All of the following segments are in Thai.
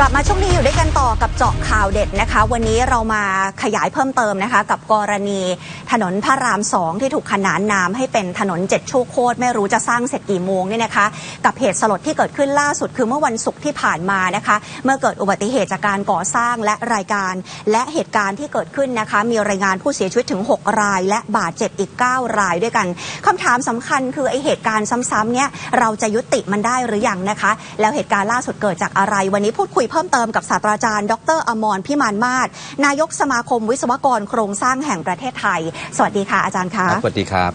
กลับมาช่วงนี้อยู่ด้วยกันต่อกับเจาะข่าวเด็ดนะคะ วันนี้เรามาขยายเพิ่มเติมนะคะ กับกรณีถนนพระรามสองที่ถูกขนานนามให้เป็นถนนเจ็ดชั่วโคตรไม่รู้จะสร้างเสร็จกี่โมงเนี่ยนะคะ กับเหตุสลดที่เกิดขึ้นล่าสุดคือเมื่อวันศุกร์ที่ผ่านมานะคะ เมื่อเกิดอุบัติเหตุจากการก่อสร้างและรายการ และเหตุการณ์ที่เกิดขึ้นนะคะ มีรายงานผู้เสียชีวิตถึง 6 ราย และบาดเจ็บอีก 9 รายด้วยกันคำถามสำคัญคือไอเหตุการณ์ซ้ำๆเนี่ยเราจะยุติมันได้หรือยังนะคะ แล้วเหตุการณ์ล่าสุดเกิดจากอะไรวันนี้พูดคุยเพิ่มเติมกับศาสตราจารย์ ดรอมรพิมานมาศนายกสมาคมวิศวกรโครงสร้างแห่งประเทศไทย สวัสดีค่ะอาจารย์คะครับสวัสดีครับ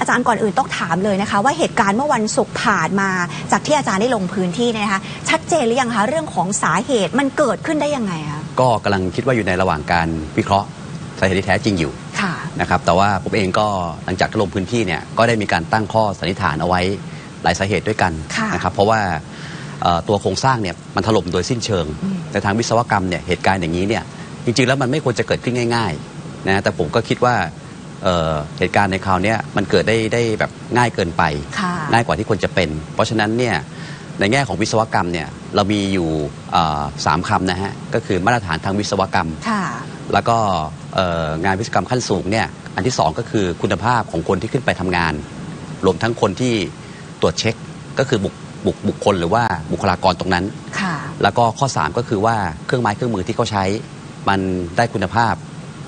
อาจารย์ก่อนอื่นต้องถามเลยนะคะ ว่าเหตุการณ์เมื่อวันศุกร์ผ่านมา จากที่อาจารย์ได้ลงพื้นที่เนี่ยนะคะ ชัดเจนหรือยังคะเรื่องของสาเหตุมันเกิดขึ้นได้ยังไงคะก็กำลังคิดว่าอยู่ในระหว่างการวิเคราะห์สาเหตุที่แท้จริงอยู่ค่ะนะครับแต่ว่าผมเองก็หลังจากที่ลงพื้นที่เนี่ยก็ได้มีการตั้งข้อสันนิษฐานเอาไว้หลายสาเหตุด้วยกันค่ะนะครับเพราะว่าเอ่อ ตัวโครงสร้างเนี่ยมันถล่มโดยสิ้นเชิงอืมในทางวิศวกรรมเนี่ยเหตุการณ์อย่างนี้เนี่ยจริงๆแล้วมันไม่ควรจะเกิดขึ้นง่ายๆนะแต่ผมก็คิดว่าเอ่อเหตุการณ์ในคราวเนี้ยมันเกิดได้ได้แบบง่ายเกินไปค่ะง่ายกว่าที่ควรจะเป็น เพราะฉะนั้นเนี่ยในแง่ของวิศวกรรมเนี่ยเรามีอยู่เอ่อสามคำนะฮะก็คือมาตรฐานทางวิศวกรรมค่ะแล้วก็เอ่องานวิศวกรรมขั้นสูงเนี่ยอันที่สองก็คือคุณภาพของคนที่ขึ้นไปทำงาน รวมทั้งคนที่ตรวจเช็คก็คือบุค บุคบุคคลหรือว่าบุคลากรตรงนั้น ค่ะ แล้วก็ข้อ 3 ก็คือว่าเครื่องไม้เครื่องมือที่เขาใช้ มันได้คุณภาพ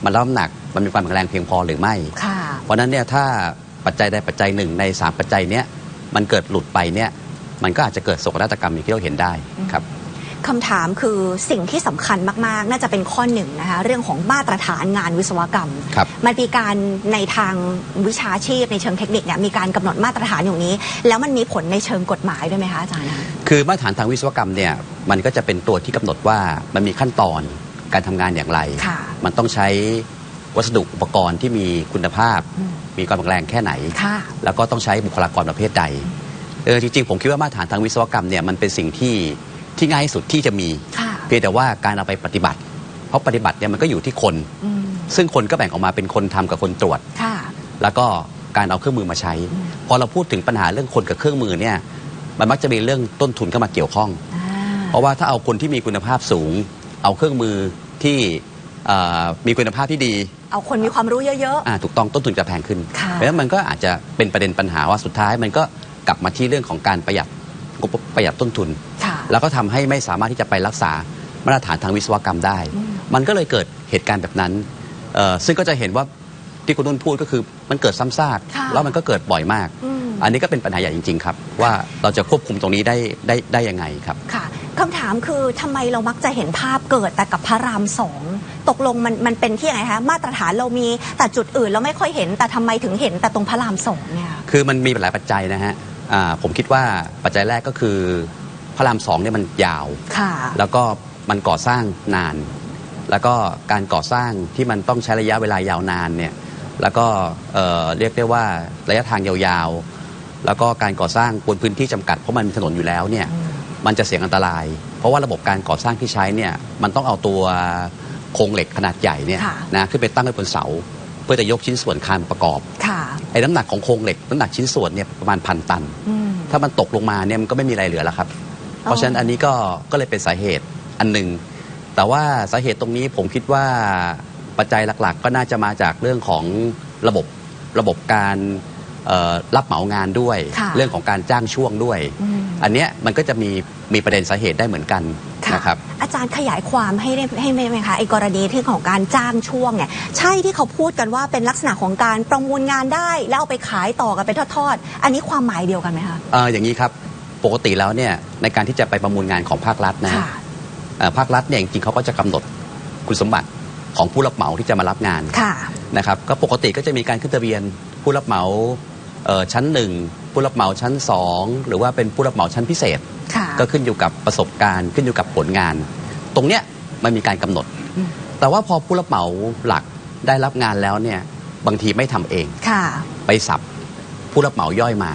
มันรับน้ำหนักมันมีความแข็งแรงเพียงพอหรือไม่ ค่ะ เพราะฉะนั้นเนี่ยถ้าปัจจัยใดปัจจัยหนึ่งใน 3 ปัจจัยเนี้ยมันเกิดหลุดไปเนี่ยมันก็อาจจะเกิดโศกนาฏกรรมอย่างที่เราเห็นได้ครับ คำถามคือสิ่งที่สำคัญมาก ๆ น่าจะเป็นข้อหนึ่งนะคะเรื่องของมาตรฐานงานวิศวกรรม ครับมันมีการในทางวิชาชีพในเชิงเทคนิคเนี่ยมีการกำหนดมาตรฐานอยู่นี้ แล้วมันมีผลในเชิงกฎหมายด้วยไหมคะอาจารย์คะ คือมาตรฐานทางวิศวกรรมเนี่ยมันก็จะเป็นตัวที่กำหนดว่ามันมีขั้นตอนการทำงานอย่างไร ค่ะมันต้องใช้วัสดุอุปกรณ์ที่มีคุณภาพ อืม มีความแข็งแรงแค่ไหน ค่ะ แล้วก็ต้องใช้บุคลากรประเภทใดเออจริงๆ ผมคิดว่ามาตรฐานทางวิศวกรรมเนี่ยมันเป็นสิ่งที่ ที่ง่ายที่สุดที่จะมี ค่ะ เพียงแต่ว่าการเอาไปปฏิบัติ เพราะปฏิบัติเนี่ยมันก็อยู่ที่คน อืมซึ่งคนก็แบ่งออกมาเป็นคนทำกับคนตรวจ ค่ะ แล้วก็การเอาเครื่องมือมาใช้อืมพอเราพูดถึงปัญหาเรื่องคนกับเครื่องมือเนี่ยมันมักจะมีเรื่องต้นทุนเข้ามาเกี่ยวข้อง อ่า เพราะว่าถ้าเอาคนที่มีคุณภาพสูง เอาเครื่องมือที่เอ่อมีคุณภาพที่ดีเอาคนมีความรู้เยอะ อ่าถูกต้องต้นทุนจะแพงขึ้น ค่ะ เพราะฉะนั้นมันก็อาจจะเป็นประเด็นปัญหาว่าสุดท้าย มันก็กลับมาที่เรื่องของการประหยัดงบประหยัดต้นทุน ๆ ค่ะ แล้วก็ทำให้ไม่สามารถที่จะไปรักษามาตรฐานทางวิศวกรรมได้อืมมันก็เลยเกิดเหตุการณ์แบบนั้นเอ่อซึ่งก็จะเห็นว่าที่คุณนุ่นพูดก็คือมันเกิดซ้ำซากค่ะแล้วมันก็เกิดบ่อยมากอืมอันนี้ก็เป็นปัญหาใหญ่จริง ๆ ครับ ว่าเราจะควบคุมตรงนี้ได้ได้ได้ยังไงครับค่ะคำถามคือทำไมเรามักจะเห็นภาพเกิดแต่กับพระรามสองตกลงมันมันเป็นที่ไหนคะมาตรฐานเรามีแต่จุดอื่นเราไม่ค่อยเห็น แต่ทำไมถึงเห็นแต่ตรงพระรามสองเนี่ยคือมันมีหลายปัจจัยนะฮะอ่าผมคิดว่าปัจจัยแรกก็คือ พระรามสองเนี่ยมันยาว ค่ะ แล้วก็มันก่อสร้างนาน แล้วก็การก่อสร้างที่มันต้องใช้ระยะเวลายาวนานเนี่ยแล้วก็เอ่อเรียกได้ว่าระยะทางยาวๆ แล้วก็การก่อสร้างบนพื้นที่จำกัดเพราะมันมีถนนอยู่แล้วเนี่ยมันจะเสี่ยงอันตราย เพราะว่าระบบการก่อสร้างที่ใช้เนี่ยมันต้องเอาตัวโครงเหล็กขนาดใหญ่เนี่ยค่ะ นะขึ้นไปตั้งไว้บนเสา เพื่อจะยกชิ้นส่วนคานประกอบ ค่ะ ไอ้น้ำหนักของโครงเหล็กน้ำหนักชิ้นส่วนเนี่ยประมาณพันตัน อืม ถ้ามันตกลงมาเนี่ยมันก็ไม่มีอะไรเหลือแล้วครับ เพราะฉะนั้นอันนี้ก็ก็เลยเป็นสาเหตุอันหนึ่ง แต่ว่าสาเหตุตรงนี้ผมคิดว่าปัจจัยหลักๆ ก็น่าจะมาจากเรื่องของระบบระบบการเอ่อรับเหมางานด้วยค่ะเรื่องของการจ้างช่วงด้วยอืมอันเนี้ยมันก็จะมีมีประเด็นสาเหตุได้เหมือนกันค่ะนะครับอาจารย์ขยายความให้ได้ให้ไหมไหมคะไอ้กรณีที่ของการจ้างช่วงเนี่ยใช่ที่เขาพูดกันว่าเป็นลักษณะของการประมูลงานได้ แล้วเอาไปขายต่อกันเป็นทอดๆ อันนี้ความหมายเดียวกันไหมคะเอออย่างนี้ครับ ปกติแล้วเนี่ยในการที่จะไปประมูลงานของภาครัฐนะฮะค่ะ เอ่อภาครัฐเนี่ยจริงๆเขาก็จะกำหนดคุณสมบัติของผู้รับเหมาที่จะมารับงาน ค่ะ นะครับก็ปกติก็จะมีการขึ้นทะเบียนผู้รับเหมาเอ่อชั้นหนึ่งผู้รับเหมาชั้นสองหรือว่าเป็นผู้รับเหมาชั้นพิเศษ ค่ะ ก็ขึ้นอยู่กับประสบการณ์ขึ้นอยู่กับผลงาน ตรงเนี้ยมันมีการกำหนด อืม แต่ว่าพอผู้รับเหมาหลักได้รับงานแล้วเนี่ยบางทีไม่ทำเอง ค่ะ ไปสับผู้รับเหมาย่อยมา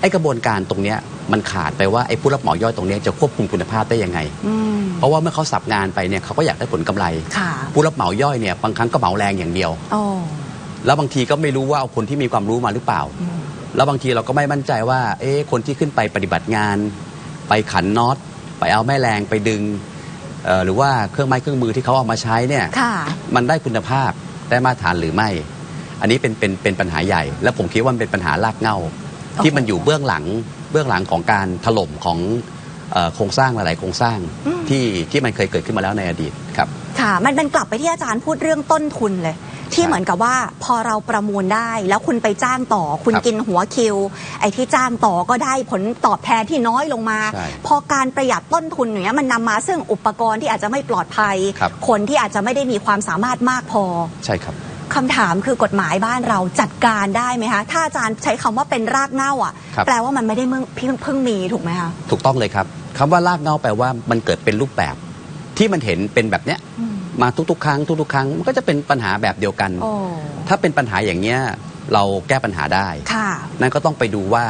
ไอ้กระบวนการตรงเนี้ย มันขาดไปว่าไอ้ผู้รับเหมาย่อยตรงเนี้ยจะควบคุมคุณภาพได้ยังไง อืม เพราะว่าเมื่อเขาสับงานไปเนี่ยเขาก็อยากได้ผลกำไร ค่ะผู้รับเหมาย่อยเนี่ยบางครั้งก็เหมาแรงอย่างเดียว โอ้แล้วบางทีก็ไม่รู้ว่าเอาคนที่มีความรู้มาหรือเปล่า อืม แล้วบางทีเราก็ไม่มั่นใจว่า เอ๊ะคนที่ขึ้นไปปฏิบัติงาน ไปขันน็อต ไปเอาแม่แรงไปดึงเอ่อหรือว่าเครื่องไม้เครื่องมือที่เขาเอามาใช้เนี่ย ค่ะ มันได้คุณภาพได้มาตรฐานหรือไม่ อันนี้เป็นเป็นเป็นปัญหาใหญ่ และผมคิดว่ามันเป็นปัญหารากเหง้า ที่มันอยู่เบื้องหลัง เบื้องหลังของการถล่มของเอ่อโครงสร้างหลาย ๆ โครงสร้างอืมที่ที่มันเคยเกิดขึ้นมาแล้วในอดีตครับค่ะมันเป็นกลับไปที่อาจารย์พูดเรื่องต้นทุนเลย ที่ใช่เหมือนกับว่าพอเราประมูลได้ แล้วคุณไปจ้างต่อ คุณครับกินหัวคิว ไอ้ที่จ้างต่อก็ได้ผลตอบแทนที่น้อยลงมาใช่พอการประหยัดต้นทุนอย่างเงี้ยมันนำมาซึ่งอุปกรณ์ที่อาจจะไม่ปลอดภัยครับคนที่อาจจะไม่ได้มีความสามารถมากพอใช่ครับ คำถามคือกฎหมายบ้านเราจัดการได้ไหมคะถ้าอาจารย์ใช้คำว่าเป็นรากเหง้าอะครับแปลว่ามันไม่ได้เพิ่งเพิ่งเพิ่งมีถูกไหมคะถูกต้องเลยครับคำว่ารากเหง้าแปลว่ามันเกิดเป็นรูปแบบ ที่มันเห็นเป็นแบบเนี้ยอืมมาทุกๆ ครั้งทุกๆ ครั้งมันก็จะเป็นปัญหาแบบเดียวกันโอ้ถ้าเป็นปัญหาอย่างเนี้ยเราแก้ปัญหาได้ค่ะนั่นก็ต้องไปดูว่า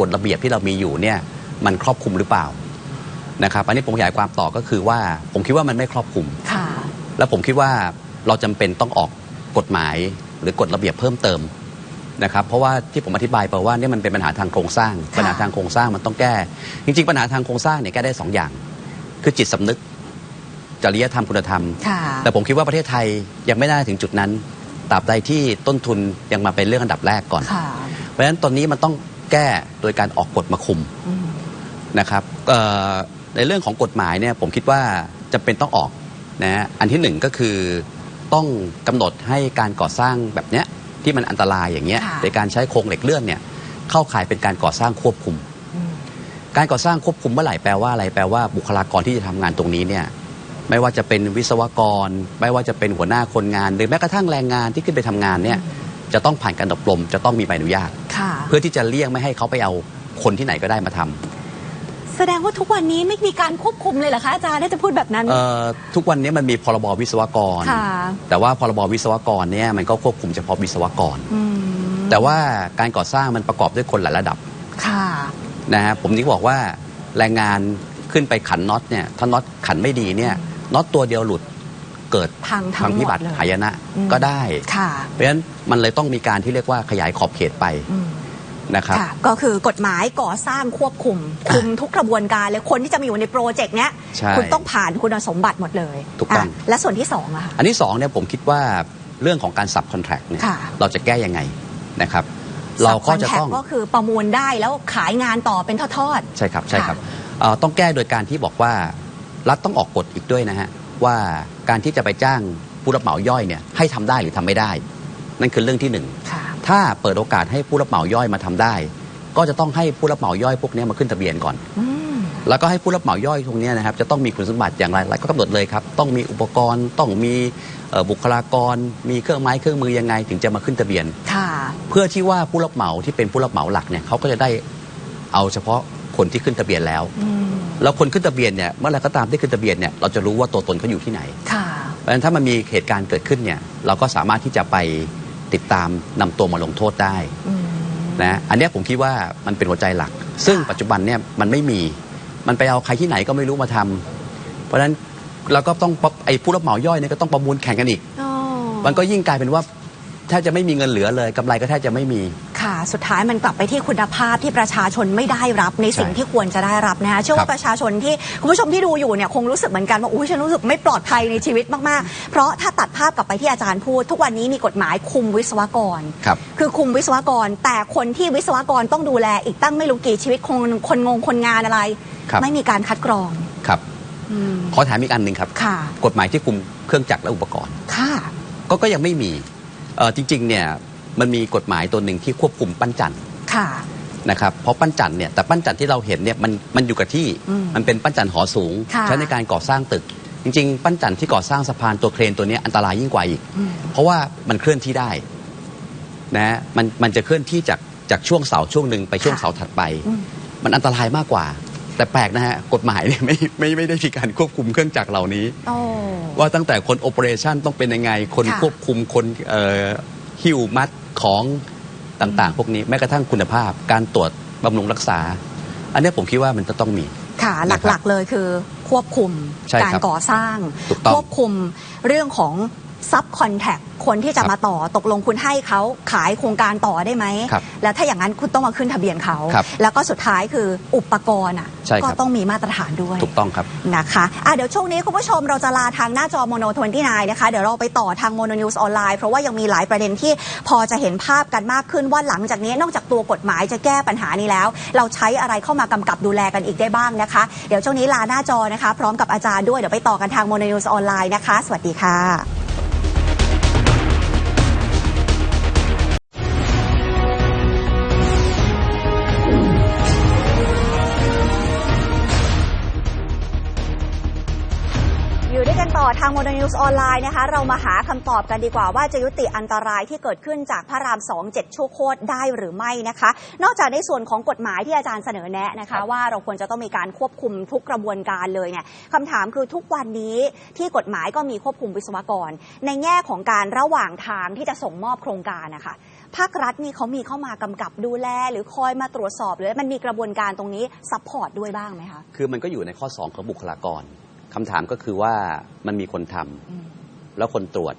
กฎระเบียบที่เรามีอยู่เนี่ยมันครอบคลุมหรือเปล่านะครับอันนี้ผมขยายความต่อก็คือว่า ผมคิดว่ามันไม่ครอบคลุมค่ะแล้วผมคิดว่าเราจำเป็นต้องออก กฎหมายหรือกฎระเบียบเพิ่มเติมนะครับเพราะว่าที่ผมอธิบายไปว่าเนี่ยมันเป็นปัญหาทางโครงสร้างค่ะปัญหาทางโครงสร้างมันต้องแก้ จริง ๆ ปัญหาทางโครงสร้างเนี่ยแก้ได้สองอย่าง คือจิตสำนึกจริยธรรมคุณธรรมค่ะแต่ผมคิดว่าประเทศไทยยังไม่ได้ถึงจุดนั้นตราบใดที่ต้นทุนยังมาเป็นเรื่องอันดับแรกก่อนค่ะเพราะฉะนั้นตอนนี้มันต้องแก้โดยการออกกฎมาคุมอืมนะครับเอ่อในเรื่องของกฎหมายเนี่ยผมคิดว่าจะเป็นต้องออกนะฮะอันที่หนึ่งก็คือ ต้องกำหนดให้การก่อสร้างแบบเนี้ยที่มันอันตรายอย่างเงี้ยค่ะ ในการใช้โครงเหล็กเลื่อนเนี่ยเข้าข่ายเป็นการก่อสร้างควบคุม อืม การก่อสร้างควบคุมเมื่อไหร่แปลว่าอะไรแปลว่าบุคลากรที่จะทำงานตรงนี้เนี่ยไม่ว่าจะเป็นวิศวกร ไม่ว่าจะเป็นหัวหน้าคนงาน หรือแม้กระทั่งแรงงานที่ขึ้นไปทำงานเนี่ยจะต้องผ่านการอบรม จะต้องมีใบอนุญาต ค่ะ เพื่อที่จะเลี่ยงไม่ให้เขาไปเอาคนที่ไหนก็ได้มาทำ แสดงว่าทุกวันนี้ไม่มีการควบคุมเลยเหรอคะอาจารย์ถ้าจะพูดแบบนั้น เอ่อทุกวันนี้มันมีพรบวิศวกร ค่ะ แต่ว่าพรบวิศวกรเนี่ยมันก็ควบคุมเฉพาะวิศวกร อืมแต่ว่าการก่อสร้างมันประกอบด้วยคนหลายระดับค่ะ นะฮะผมถึงบอกว่าแรงงานขึ้นไปขันน็อตเนี่ยถ้าน็อตขันไม่ดีเนี่ยน็อตตัวเดียวหลุดเกิดพังทั้พังงหมพิดบัติเลย หายนะอืมก็ได้ ค่ะ เพราะฉะนั้นมันเลยต้องมีการที่เรียกว่าขยายขอบเขตไป อืม นะครับค่ะก็คือกฎหมายก่อสร้างควบคุม คุมทุกกระบวนการเลยคนที่จะมาอยู่ในโปรเจกต์เนี้ยใช่คุณต้องผ่านคุณสมบัติหมดเลยถูกต้องะและส่วนที่สองอะค่ะ อันที่สองเนี่ยผมคิดว่าเรื่องของการสับคอนแทรคเนี่ยค่ะ เราจะแก้ยังไงนะครับ เราก็จะต้อง Subcontract ก็คือประมูลได้แล้วขายงานต่อเป็นทอด ใช่ครับใช่ครับเอ่อต้องแก้โดยการที่บอกว่ารัฐต้องออกกฎอีกด้วยนะฮะว่าการที่จะไปจ้างผู้รับเหมาย่อยเนี่ยให้ทำได้หรือทำไม่ได้ นั่นคือเรื่องที่หนึ่ง ๆ ค่ะ ถ้าเปิดโอกาสให้ผู้รับเหมาย่อยมาทำได้ ก็จะต้องให้ผู้รับเหมาย่อยพวกเนี้ยมาขึ้นทะเบียนก่อนอืมแล้วก็ให้ผู้รับเหมาย่อยตรงเนี้ยนะครับจะต้องมีคุณสมบัติอย่างไรแล้วก็กำหนดเลยครับ ต้องมีอุปกรณ์ต้องมีเอ่อบุคลากร มีเครื่องไม้เครื่องมือยังไง ถึงจะมาขึ้นทะเบียนค่ะเพื่อที่ว่าผู้รับเหมาที่เป็นผู้รับเหมาหลักเนี่ยเขาก็จะได้เอาเฉพาะคนที่ขึ้นทะเบียนแล้วอืมแล้วคนขึ้นทะเบียนเนี่ยเมื่อไหรก็ตามที่ขึ้นทะเบียนเนี่ยเราจะรู้ว่าตัวตนเขาอยู่ที่ไหนค่ะเพราะฉะนั้นถ้ามันมีเหตุการณ์เกิดขึ้นเนี่ยเราก็สามารถที่จะไป ติดตามนำตัวมาลงโทษได้อืม นะอันเนี้ยผมคิดว่ามันเป็นหัวใจหลัก ซึ่งค่ะปัจจุบันเนี่ยมันไม่มีมันไปเอาใครที่ไหนก็ไม่รู้มาทำเพราะฉะนั้นเราก็ต้องไอ้ผู้รับเหมาย่อยเนี่ยก็ต้องประมูลแข่งกันอีกอ๋อมันก็ยิ่งกลายเป็นว่าแทบจะไม่มีเงินเหลือเลยกำไรก็แทบจะไม่มี ค่ะ สุดท้ายมันกลับไปที่คุณภาพที่ประชาชนไม่ได้รับในสิ่งใช่ที่ควรจะได้รับนะคะเชื่อครัว่าบประชาชนที่คุณผู้ชมที่ดูอยู่เนี่ยคงรู้สึกเหมือนกันว่าอุ้ยฉันรู้สึกไม่ปลอดภัยในชีวิตมากๆ เพราะถ้าตัดภาพกลับไปที่อาจารย์พูด ทุกวันนี้มีกฎหมายคุมวิศวกรครับคือคุมวิศวกร แต่คนที่วิศวกรต้องดูแลอีกตั้งไม่รู้กี่ชีวิตคนคนงงคนงานอะไรครับไม่มีการคัดกรองครับอืมขอถามอีกอันหนึ่งครับค่ะกฎหมายที่คุมเครื่องจักรและอุปกรณ์ค่ะก็ก็ยังไม่มีเอ่อจริงๆเนี่ย มันมีกฎหมายตัวหนึ่งที่ควบคุมปั้นจันทร์ค่ะ นะครับเพราะปั้นจันทร์เนี่ยแต่ปั้นจันทร์ที่เราเห็นเนี่ยมันมันอยู่กับที่อืมมันเป็นปั้นจันทร์หอสูง ค่ะ ใช้ในการก่อสร้างตึก จริง ๆ ปั้นจันทร์ที่ก่อสร้างสะพานตัวเครนตัวเนี้ยอันตรายยิ่งกว่าอีก อืม เพราะว่ามันเคลื่อนที่ได้นะมันมันจะเคลื่อนที่จากจากช่วงเสาช่วงหนึ่งไปช่วงค่ะเสาถัดไป อืม มันอันตรายมากกว่า แต่แปลกนะฮะกฎหมายเนี่ยไม่ไม่ไม่ได้มีการควบคุมเครื่องจักรเหล่านี้ โอ้ ว่าตั้งแต่คนโอเปอเรชันต้องเป็นยังไง คนค่ะ ควบคุมคนเอ่อ หิ้วมัดของต่างๆ พวกนี้แม้กระทั่งคุณภาพ การตรวจบำรุงรักษา อันเนี้ยผมคิดว่ามันจะต้องมี ค่ะนะครับหลักๆเลยคือควบคุมใช่การครับก่อสร้างถูกต้องควบคุมเรื่องของ ซับคอนแทคคนที่จะครับมาต่อตกลงคุณให้เขาขายโครงการต่อได้ไหมครับแล้วถ้าอย่างนั้นคุณต้องมาขึ้นทะเบียนเขาครับแล้วก็สุดท้ายคืออุปกรณ์อะใช่ครับก็ต้องมีมาตรฐานด้วย ถูกต้องครับนะคะอะเดี๋ยวช่วงนี้คุณผู้ชมเราจะลาทางหน้าจอโมโน29นะคะ เดี๋ยวเราไปต่อทางโมโนนิวส์ออนไลน์เพราะว่ายังมีหลายประเด็นที่พอจะเห็นภาพกันมากขึ้นว่าหลังจากนี้นอกจากตัวกฎหมายจะแก้ปัญหานี้แล้ว เราใช้อะไรเข้ามากำกับดูแลกันอีกได้บ้างนะคะ เดี๋ยวช่วงนี้ลาหน้าจอนะคะ พร้อมกับอาจารย์ด้วยเดี๋ยวไปต่อกันทางโมโนนิวส์ออนไลน์นะคะ สวัสดีค่ะางโมเดลนิวส์ออนไลน์นะคะ เรามาหาคำตอบกันดีกว่าว่าจะยุติอันตรายที่เกิดขึ้นจากพระรามสองเจ็ดชั่วโคตรได้หรือไม่นะคะ นอกจากในส่วนของกฎหมายที่อาจารย์เสนอแนะนะครัคะ ว่าเราควรจะต้องมีการควบคุมทุกกระบวนการเลยเนี่ยคำถามคือทุกวันนี้ที่กฎหมายก็มีควบคุมวิศวกร ในแง่ของการระหว่างทางที่จะส่งมอบโครงการนะคะภาครัฐนี่เขามีเข้ามากำกับดูแล หรือคอยมาตรวจสอบหรือมันมีกระบวนการตรงนี้ซัพพอร์ตด้วยบ้างไหมคะคือมันก็อยู่ในข้อ 2 ของบุคลากร คำถามก็คือว่ามันมีคนทำอืมแล้วคนตรวจ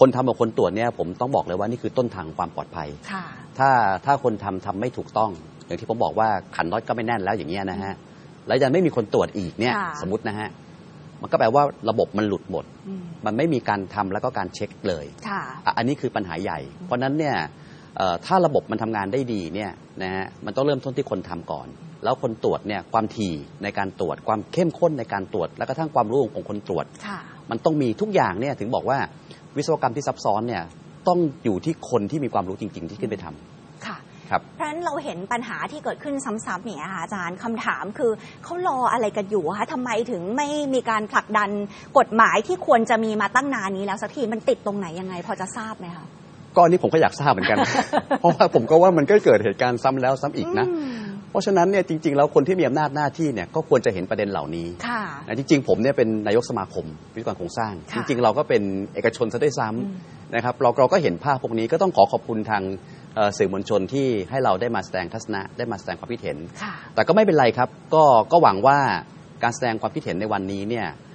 คนทำกับคนตรวจเนี่ยผมต้องบอกเลยว่านี่คือต้นทางของความปลอดภัยค่ะถ้าถ้าคนทำทำไม่ถูกต้อง อย่างที่ผมบอกว่าขันน็อตก็ไม่แน่นแล้วอย่างเงี้ยนะฮะแล้วยังไม่มีคนตรวจอีกเนี่ยค่ะสมมตินะฮะมันก็แปลว่าระบบมันหลุดหมดอืมมันไม่มีการทำแล้วก็การเช็คเลยค่ะอะอันนี้คือปัญหาใหญ่ เพราะฉะนั้นเนี่ยเอ่อ ถ้าระบบมันทำงานได้ดีเนี่ยนะฮะมันต้องเริ่มต้นที่คนทำก่อน แล้วคนตรวจเนี่ยความถี่ในการตรวจ ความเข้มข้นในการตรวจ แล้วก็ทั้งความรู้ของคนตรวจค่ะมันต้องมีทุกอย่างเนี่ยถึงบอกว่าวิศวกรรมที่ซับซ้อนเนี่ยต้องอยู่ที่คนที่มีความรู้จริง ๆ ที่ขึ้นไปทำค่ะครับเพราะฉะนั้นเราเห็นปัญหาที่เกิดขึ้นซ้ำๆเนี่ยค่ะอาจารย์คำถามคือเขารออะไรกันอยู่คะทำไมถึงไม่มีการผลักดันกฎหมายที่ควรจะมีมาตั้งนานนี้แล้วสักทีมันติดตรงไหนยังไง พอจะทราบไหมคะ ก็อันนี้ผมก็อยากทราบเหมือนกัน เพราะว่าผมก็ว่ามันก็เกิดเหตุการณ์ซ้ำแล้วซ้ำอีกนะอืมเพราะฉะนั้นเนี่ยจริงๆแล้วคนที่มีอำนาจหน้าที่เนี่ยก็ควรจะเห็นประเด็นเหล่านี้ค่ะนะจริง ๆ ผมเนี่ยเป็นนายกสมาคมวิศวกรโครงสร้างค่ะจริง ๆ เราก็เป็นเอกชนซะด้วยซ้อืมำนะครับเราเราก็เห็นภาพพวกนี้ก็ต้องขอขอบคุณทางเอ่อสื่อมวลชนที่ให้เราได้มาแสดงทัศนะได้มาแสดงความคิดเห็นค่ะแต่ก็ไม่เป็นไรครับ ก็ก็หวังว่าการแสดงความคิดเห็นในวันนี้เนี่ยเอ่อ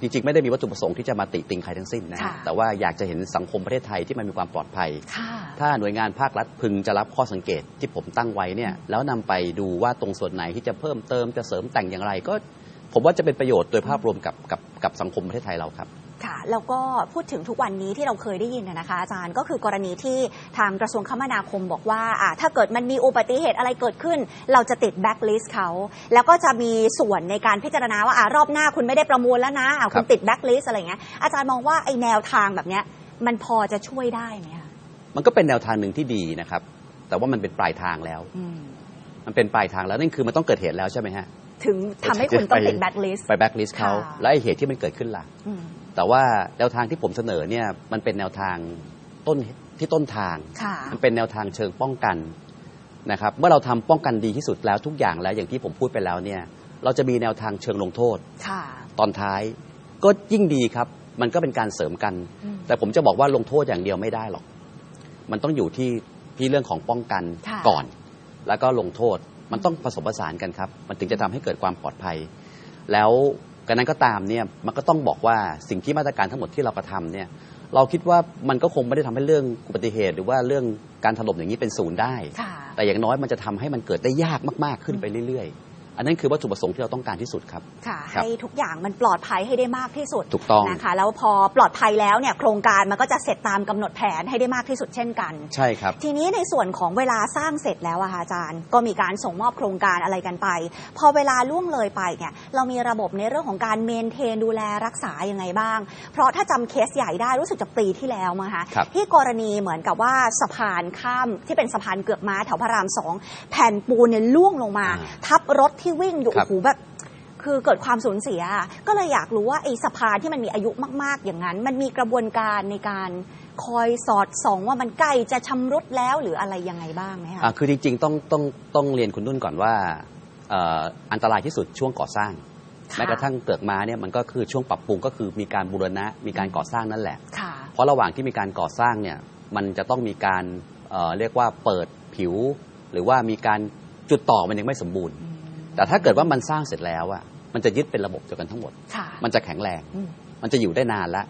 จริงๆ ไม่ได้มีวัตถุประสงค์ที่จะมาติติงใครทั้งสิ้นนะค่ะแต่ว่าอยากจะเห็นสังคมประเทศไทยที่มันมีความปลอดภัยค่ะถ้าหน่วยงานภาครัฐพึงจะรับข้อสังเกตที่ผมตั้งไว้เนี่ยแล้วนำไปดูว่าตรงส่วนไหนที่จะเพิ่มเติมจะเสริมแต่งอย่างไรก็ ผมว่าจะเป็นประโยชน์โดยภาพรวมกับกับกับสังคมประเทศไทยเราครับ ค่ะ แล้วก็พูดถึงทุกวันนี้ที่เราเคยได้ยินนะนะคะอาจารย์ก็คือกรณีที่ทางกระทรวงคมนาคมบอกว่าอ่า ถ้าเกิดมันมีอุบัติเหตุอะไรเกิดขึ้น เราจะติดแบ็กลิสต์เขาแล้วก็จะมีส่วนในการพิจารณาว่าอ่ารอบหน้าคุณไม่ได้ประมูลแล้วนะอ่าคุณครับติดแบ็กลิสต์อะไรอย่างเงี้ยอาจารย์มองว่าไอแนวทางแบบเนี้ยมันพอจะช่วยได้ไหมคะมันก็เป็นแนวทางหนึ่งที่ดีนะครับ แต่ว่ามันเป็นปลายทางแล้วอืมมันเป็นปลายทางแล้วนั่นคือมันต้องเกิดเหตุแล้วใช่ไหมฮะถึงทำให้คุณต้องติดแบ็กลิสต์ไปแบ็กลิสต์เขาค่ะและไอเหตุที่มันเกิดขึ้นล่ะ แต่ว่าแนวทางที่ผมเสนอเนี่ยมันเป็นแนวทางต้นที่ต้นทางค่ะมันเป็นแนวทางเชิงป้องกันนะครับ เมื่อเราทำป้องกันดีที่สุดแล้วทุกอย่างแล้วอย่างที่ผมพูดไปแล้วเนี่ย เราจะมีแนวทางเชิงลงโทษค่ะตอนท้ายก็ยิ่งดีครับ มันก็เป็นการเสริมกันอืมแต่ผมจะบอกว่าลงโทษอย่างเดียวไม่ได้หรอก มันต้องอยู่ที่ที่เรื่องของป้องกันค่ะก่อน แล้วก็ลงโทษมันต้องผสมผสานกันครับ มันถึงจะทำให้เกิดความปลอดภัย แล้ว กันนั้นก็ตามเนี่ยมันก็ต้องบอกว่าสิ่งที่มาตรการทั้งหมดที่เรากระทำเนี่ยเราคิดว่ามันก็คงไม่ได้ทำให้เรื่องอุบัติเหตุ หรือว่าเรื่องการถล่มอย่างนี้เป็นศูนย์ได้ ค่ะ แต่อย่างน้อยมันจะทำให้มันเกิดได้ยากมากๆขึ้นไปเรื่อยๆ อันนั้นคือวัตถุประสงค์ที่เราต้องการที่สุดครับค่ะครับ ให้ทุกอย่างมันปลอดภัยให้ได้มากที่สุดถูกต้อง นะคะแล้วพอปลอดภัยแล้วเนี่ยโครงการมันก็จะเสร็จตามกำหนดแผนให้ได้มากที่สุดเช่นกัน ใช่ครับ ทีนี้ในส่วนของเวลาสร้างเสร็จแล้วอะค่ะอาจารย์ ก็มีการส่งมอบโครงการอะไรกันไป พอเวลาล่วงเลยไปเนี่ยเรามีระบบในเรื่องของการเมนเทนดูแลรักษายังไงบ้าง เพราะถ้าจำเคสใหญ่ได้รู้สึกจะปีที่แล้วมั้งคะครับ ที่กรณีเหมือนกับว่าสะพานข้ามที่เป็นสะพานเกือกม้าแถวพระรามสองแผ่นปูนเนี่ยล่วงลงมาอ่าทับรถที่วิ่งอยู่ครัโอ้บโหแบบคือเกิดความสูญเสียอะก็เลยอยากรู้ว่าไอ้สะพานที่มันมีอายุมาก ๆ อย่างนั้น มันมีกระบวนการในการคอยสอดส่องว่ามันใกล้จะชำรุดแล้วหรืออะไรยังไงบ้างไหมคะอ่าคือจริง ๆ ต้องต้องต้องเรียนคุณนุ่นก่อนว่าเอ่ออันตรายที่สุดช่วงก่อสร้างค่ะแม้กระทั่งเปลือกม้าเนี่ยมันก็คือช่วงปรับปรุงก็คือมีการบูรณะมีการก่อสร้างนั่นแหละค่ะเพราะระหว่างที่มีการก่อสร้างเนี่ยมันจะต้องมีการเอ่อเรียกว่าเปิดผิว หรือว่ามีการจุดต่อมันยังไม่สมบูรณ์ แต่ถ้าเกิดว่ามันสร้างเสร็จแล้วอะมันจะยึดเป็นระบบเดียวกันทั้งหมดค่ะมันจะแข็งแรงอืมมันจะอยู่ได้นานละ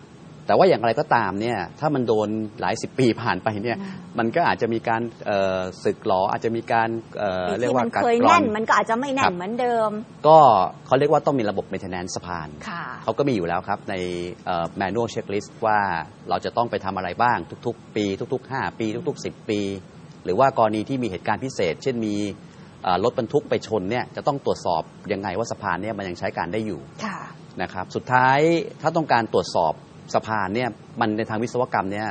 แต่ว่าอย่างไรก็ตามเนี่ยถ้ามันโดนหลายสิบปีผ่านไปเนี่ยอืมมันก็อาจจะมีการเอ่อสึกหรออาจจะมีการเอ่อไอ้เรียกที่ว่ามันกัดเคยกร่อแน่นนมันก็อาจจะไม่แน่ครันบเหมือนเดิม ก็เขาเรียกว่าต้องมีระบบ maintenance สะพานค่ะเขาก็มีอยู่แล้วครับในเอ่อ manual checklist ว่าเราจะต้องไปทำอะไรบ้างทุก ๆ ปี ทุก ๆ 5 ปี ทุก ๆ 10 ปี หรือว่ากรณีที่มีเหตุการณ์พิเศษ เช่นมีเอ่อ รถบรรทุกไปชนเนี่ยจะต้องตรวจสอบยังไงว่าสะพานเนี่ยมันยังใช้การได้อยู่ค่ะนะครับ สุดท้ายถ้าต้องการตรวจสอบสะพานเนี่ยมันในทางวิศวกรรมเนี่ย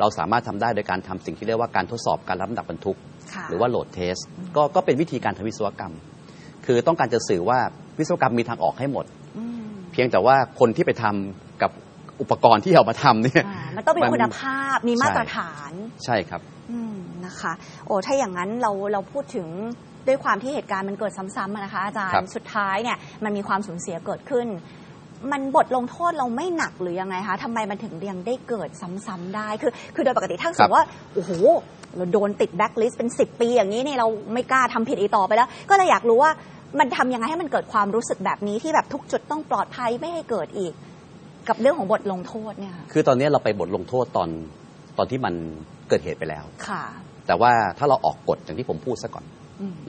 เราสามารถทำได้โดยการทำสิ่งที่เรียกว่าการทดสอบการรับน้ำหนักบรรทุกค่ะหรือว่าโหลดเทสก็ก็เป็นวิธีการทางวิศวกรรม คือต้องการจะสื่อว่าวิศวกรรมมีทางออกให้หมดอืมเพียงแต่ว่าคนที่ไปทำกับอุปกรณ์ที่เอามาทำเนี่ยอ่ามันต้องมีมันคุณภาพมีมาตรใช่ฐาน ใช่ครับอืมนะคะโอ้ถ้าอย่างนั้นเราเราพูดถึง ด้วยความที่เหตุการณ์มันเกิดซ้ำๆอะนะคะอาจารครัย์บสุดท้ายเนี่ยมันมีความสูญเสียเกิดขึ้น มันบทลงโทษเราไม่หนักหรือยังไงคะทำไมมันถึงยังได้เกิดซ้ำๆได้คือ คือโดยปกติถ้าสมมติว่าโอ้โหเราโดนติดแบ็คลิสต์เป็น 10 ปีอย่างนี้นี่เราไม่กล้าทำผิดอีกต่อไปแล้ว ก็เลยอยากรู้ว่ามันทำยังไงให้มันเกิดความรู้สึกแบบนี้ที่แบบทุกจุดต้องปลอดภัยไม่ให้เกิดอีก กับเรื่องของบทลงโทษเนี่ยค่ะคือตอนนี้เราไปบทลงโทษตอนตอนที่มันเกิดเหตุไปแล้ว ค่ะ แต่ว่าถ้าเราออกกฎอย่างที่ผมพูดซะก่อนอืม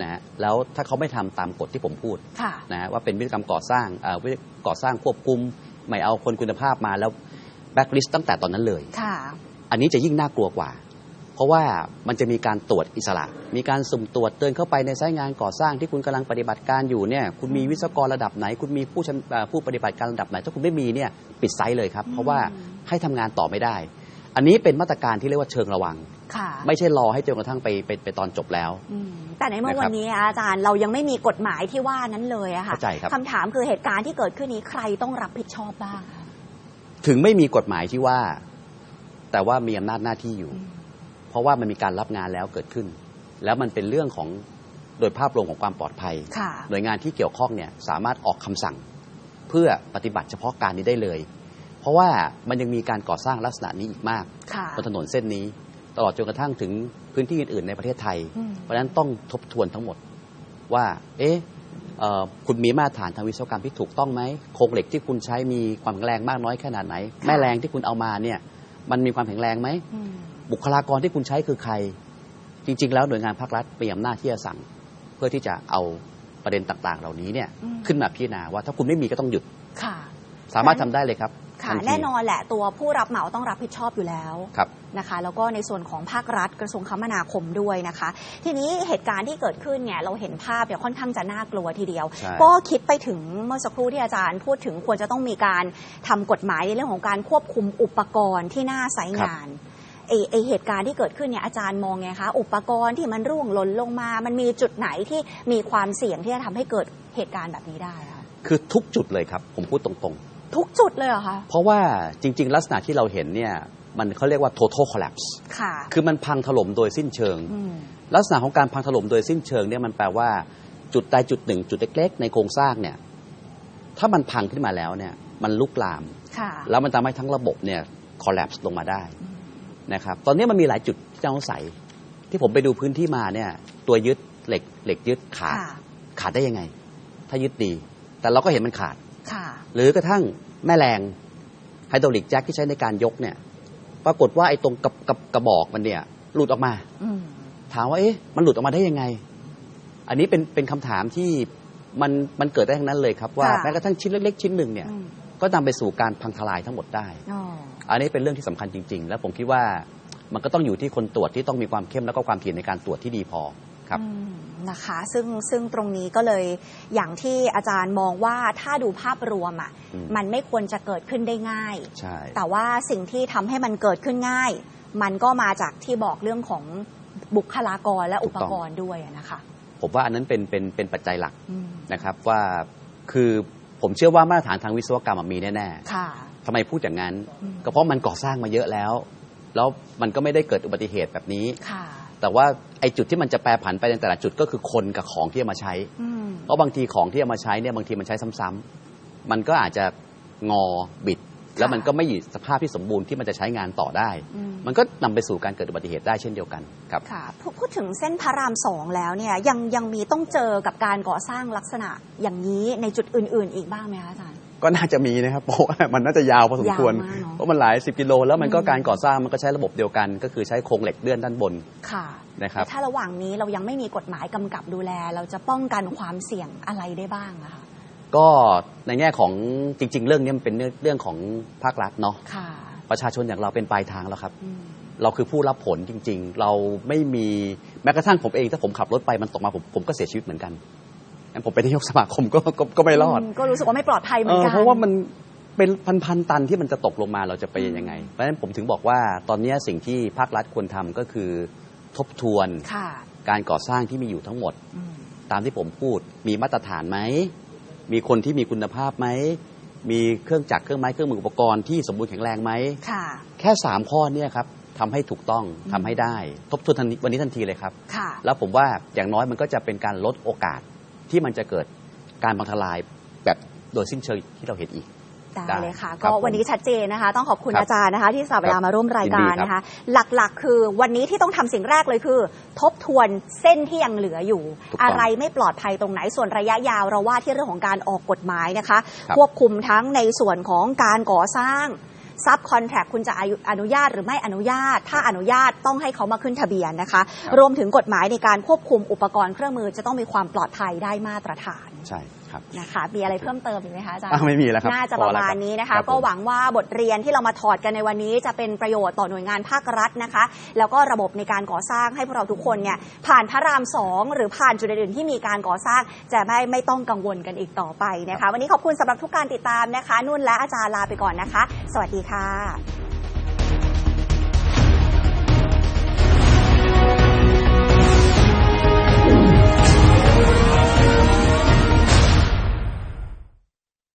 นะฮะแล้วถ้าเขาไม่ทำตามกฎที่ผมพูดค่ะนะฮะว่าเป็นวิศวกรรมก่อสร้างเอ่อวิศวก่อสร้างควบคุมไม่เอาคนคุณภาพมาแล้วแบ็กลิสต์ตั้งแต่ตอนนั้นเลยค่ะอันนี้จะยิ่งน่ากลัวกว่า เพราะว่ามันจะมีการตรวจอิสระ มีการสุ่มตรวจเดินเข้าไปในไซต์งานก่อสร้างที่คุณกำลังปฏิบัติการอยู่เนี่ยคุณมีวิศวกรระดับไหน คุณมีผู้ชำเอ่อผู้ปฏิบัติการระดับไหน ถ้าคุณไม่มีเนี่ยปิดไซต์เลยครับ เพราะว่าให้ทำงานต่อไม่ได้ อันนี้เป็นมาตรการที่เรียกว่าเชิงระวังค่ะ ไม่ใช่รอให้จนกระทั่งไปไปไปตอนจบแล้วอืมแต่ในเมื่อนะครับวันนี้อาจารย์เรายังไม่มีกฎหมายที่ว่านั้นเลยอะค่ะเข้าใจครับคำถามคือเหตุการณ์ที่เกิดขึ้นนี้ใครต้องรับผิดชอบบ้างคะถึงไม่มีกฎหมายที่ว่า แต่ว่ามีอำนาจหน้าที่อยู่อืมเพราะว่ามันมีการรับงานแล้วเกิดขึ้น แล้วมันเป็นเรื่องของโดยภาพรวมของความปลอดภัยค่ะหน่วยงานที่เกี่ยวข้องเนี่ยสามารถออกคำสั่ง เพื่อปฏิบัติเฉพาะการนี้ได้เลย เพราะว่ามันยังมีการก่อสร้างลักษณะนี้อีกมากค่ะบนถนนเส้นนี้ ตลอดจนกระทั่งถึงพื้นที่อื่น ๆ ในประเทศไทยอืมเพราะฉะนั้นต้องทบทวนทั้งหมดว่า เอ๊ะเอ่อคุณมีมาตรฐานทางวิศวกรรมที่ถูกต้องไหมโครงเหล็กที่คุณใช้มีความแข็งแรงมากน้อยขนาดไหน แม่แรงที่คุณเอามาเนี่ยมันมีความแข็งแรงไหมอืมบุคลากรที่คุณใช้คือใคร จริง ๆ แล้วหน่วยงานภาครัฐมีอำนาจที่จะสั่ง เพื่อที่จะเอาประเด็นต่าง ๆ เหล่านี้เนี่ยอืมขึ้นมาพิจารณาว่าถ้าคุณไม่มีก็ต้องหยุดค่ะสามารถทำได้เลยครับ ค่ะทัทีแน่นอนแหละตัวผู้รับเหมาต้องรับผิดชอบอยู่แล้วครับนะคะแล้วก็ในส่วนของภาครัฐกระทรวงคมนาคมด้วยนะคะ ทีนี้เหตุการณ์ที่เกิดขึ้นเนี่ยเราเห็นภาพเนี่ยค่อนข้างจะน่ากลัวทีเดียวใช่ก็คิดไปถึงเมื่อสักครู่ที่อาจารย์พูดถึงควรจะต้องมีการทำกฎหมายในเรื่องของการควบคุมอุปกรณ์ที่หน้าไซต์งานไอไอเหตุการณ์ที่เกิดขึ้นเนี่ยอาจารย์มองไงคะ อุปกรณ์ที่มันร่วงหล่นลงมา มันมีจุดไหนที่มีความเสี่ยงที่จะทำให้เกิดเหตุการณ์แบบนี้ได้คะคือทุกจุดเลยครับ ผมพูดตรง ทุกจุดเลยเหรอคะๆเพราะว่าจริง ๆ ลักษณะที่เราเห็นเนี่ยมันเขาเรียกว่า total collapse ค่ะ คือมันพังถล่มโดยสิ้นเชิงอืมลักษณะของการพังถล่มโดยสิ้นเชิงเนี่ยมันแปลว่าจุดใดจุดหนึ่ง จุดเล็ก ๆ ในโครงสร้างเนี่ยถ้ามันพังขึ้นมาแล้วเนี่ยมันลุกลามค่ะแล้วมันทำให้ทั้งระบบเนี่ย collapse ลงมาได้นะครับตอนนี้มันมีหลายจุดที่ต้องสงสัยที่ผมไปดูพื้นที่มาเนี่ยตัวยึดเหล็กเหล็กยึดขาดค่ะขาดได้ยังไง ถ้ายึดดี แต่เราก็เห็นมันขาดค่ะหรือกระทั่ง แม่แรงไฮดรอลิกแจ็คที่ใช้ในการยกเนี่ย ปรากฏว่าไอ้ตรงกับกับกระบอกมันเนี่ย หลุดออกมาอืมถามว่าเอ๊ะมันหลุดออกมาได้ยังไง อันนี้เป็นเป็นคำถามที่มันมันเกิดได้ทั้งนั้นเลยครับว่าค่ะแม้กระทั่งชิ้นเล็กๆชิ้นหนึ่งเนี่ยอืมก็นำไปสู่การพังทลายทั้งหมดได้อ๋ออันนี้เป็นเรื่องที่สำคัญจริง ๆ แล้วผมคิดว่ามันก็ต้องอยู่ที่คนตรวจที่ต้องมีความเข้มแล้วก็ความถี่ในการตรวจที่ดีพอ ครับอืมนะคะซึ่งซึ่งตรงนี้ก็เลยอย่างที่อาจารย์มองว่าถ้าดูภาพรวมอะอืมมันไม่ควรจะเกิดขึ้นได้ง่ายใช่แต่ว่าสิ่งที่ทำให้มันเกิดขึ้นง่าย มันก็มาจากที่บอกเรื่องของบุคลากรและอุปกรณ์ด้วยอะนะคะผมว่าอันนั้นเป็นเป็นเป็นปัจจัยหลักอืมนะครับว่าคือผมเชื่อว่ามาตรฐานทางวิศวกรรมอะมีแน่ค่ะๆทำไมพูดอย่างนั้นอืมก็เพราะมันก่อสร้างมาเยอะแล้ว แล้วมันก็ไม่ได้เกิดอุบัติเหตุแบบนี้ค่ะแต่ว่าไอ้จุดที่มันจะแปรผันไปในแต่ละจุดก็คือคนกับของที่เอามาใช้อืมเพราะบางทีของที่เอามาใช้เนี่ยบางทีมันใช้ซ้ำๆมันก็อาจจะงอบิด แล้วมันก็ไม่อยู่สภาพที่สมบูรณ์ที่มันจะใช้งานต่อได้อืมมันก็นำไปสู่การเกิดอุบัติเหตุได้เช่นเดียวกันครับค่ะพูดพูดถึงเส้นพระรามสองแล้วเนี่ยยังยังมีต้องเจอกับการก่อสร้างลักษณะอย่างนี้ในจุดอื่น ๆ อีกบ้างไหมคะอาจารย์ ก็น่าจะมีนะครับเพราะว่ามันน่าจะยาวพอสมควรยาวมากเนอะเพราะมันหลายสิบกิโล แล้วมันก็อืมการก่อสร้างมันก็ใช้ระบบเดียวกัน ก็คือใช้โครงเหล็กเลื่อนด้านบนค่ะนะครับถ้าระหว่างนี้เรายังไม่มีกฎหมายกำกับดูแล เราจะป้องกันความเสี่ยงอะไรได้บ้างอะคะก็ในแง่ของจริง ๆ เรื่องนี้มันเป็นเรื่องของภาครัฐเนาะค่ะประชาชนอย่างเราเป็นปลายทางแล้วครับอืมเราคือผู้รับผลจริง ๆ เราไม่มีแม้กระทั่งผมเองถ้าผมขับรถไปมันตกมาผมผมก็เสียชีวิตเหมือนกัน งั้นผมเป็นนายกสมาคมก็ก็ก็ไม่รอดก็รู้สึกว่าไม่ปลอดภัยเหมืเออนอกันเพราะว่ามันเป็นพันๆตันที่มันจะตกลงมาเราจะไปยังไง เพราะฉะนั้นผมถึงบอกว่าตอนนี้สิ่งที่ภาครัฐควรทำก็คือทบทวนค่ะ การก่อสร้างที่มีอยู่ทั้งหมด อืม ตามที่ผมพูดมีมาตรฐานไหม มีคนที่มีคุณภาพไหม มีเครื่องจักรเครื่องไม้เครื่องมืออุปกรณ์ที่สมบูรณ์แข็งแรงไหม ค่ะ แค่สามข้อเนี่ยครับทำให้ถูกต้องอืมทำให้ได้ ทบทวนทันทีวันนี้ทันทีเลยครับ ค่ะ แล้วผมว่าอย่างน้อยมันก็จะเป็นการลดโอกาส ที่มันจะเกิดการบังทลายแบบโดยสิ้นเชิงที่เราเห็นอีกได้เลยค่ะได้ก็ครับวันนี้ชัดเจนนะคะ ต้องขอบคุณครับอาจารย์นะคะ ที่สละเวลามาร่วมรายการยินดีครับนะคะ หลักๆ คือวันนี้ที่ต้องทำสิ่งแรกเลยคือ ทบทวนเส้นที่ยังเหลืออยู่ถูกต้องอะไรไม่ปลอดภัยตรงไหนส่วนระยะยาวเราว่าที่เรื่องของการออกกฎหมายนะคะครับควบคุมทั้งในส่วนของการก่อสร้าง ซับคอนแทคคุณจะอายุอนุญาตหรือไม่อนุญาต ถ้าอนุญาตต้องให้เขามาขึ้นทะเบียนนะคะครับรวมถึงกฎหมายในการควบคุมอุปกรณ์เครื่องมือจะต้องมีความปลอดภัยได้มาตรฐานใช่ ครับนะคะมีอะไรเพิ่มเติมอีกไหมคะอาจารย์อะไม่มีแล้วครับน่าจะพปอระแล้วมาคณบนี้นะครัคะบผมก็หวังว่าบทเรียนที่เรามาถอดกันในวันนี้ จะเป็นประโยชน์ต่อหน่วยงานภาครัฐนะคะ แล้วก็ระบบในการก่อสร้างให้พวกเราทุกคนเนี่ยผ่านพระรามสองหรือผ่านจุดอื่นๆที่มีการก่อสร้าง จะไม่ไม่ต้องกังวลกันอีกต่อไปนะคะ วันนี้ขอบคุณสำหรับทุกการติดตามนะคะ นุ่นและอาจารย์ลาไปก่อนนะคะ สวัสดีค่ะ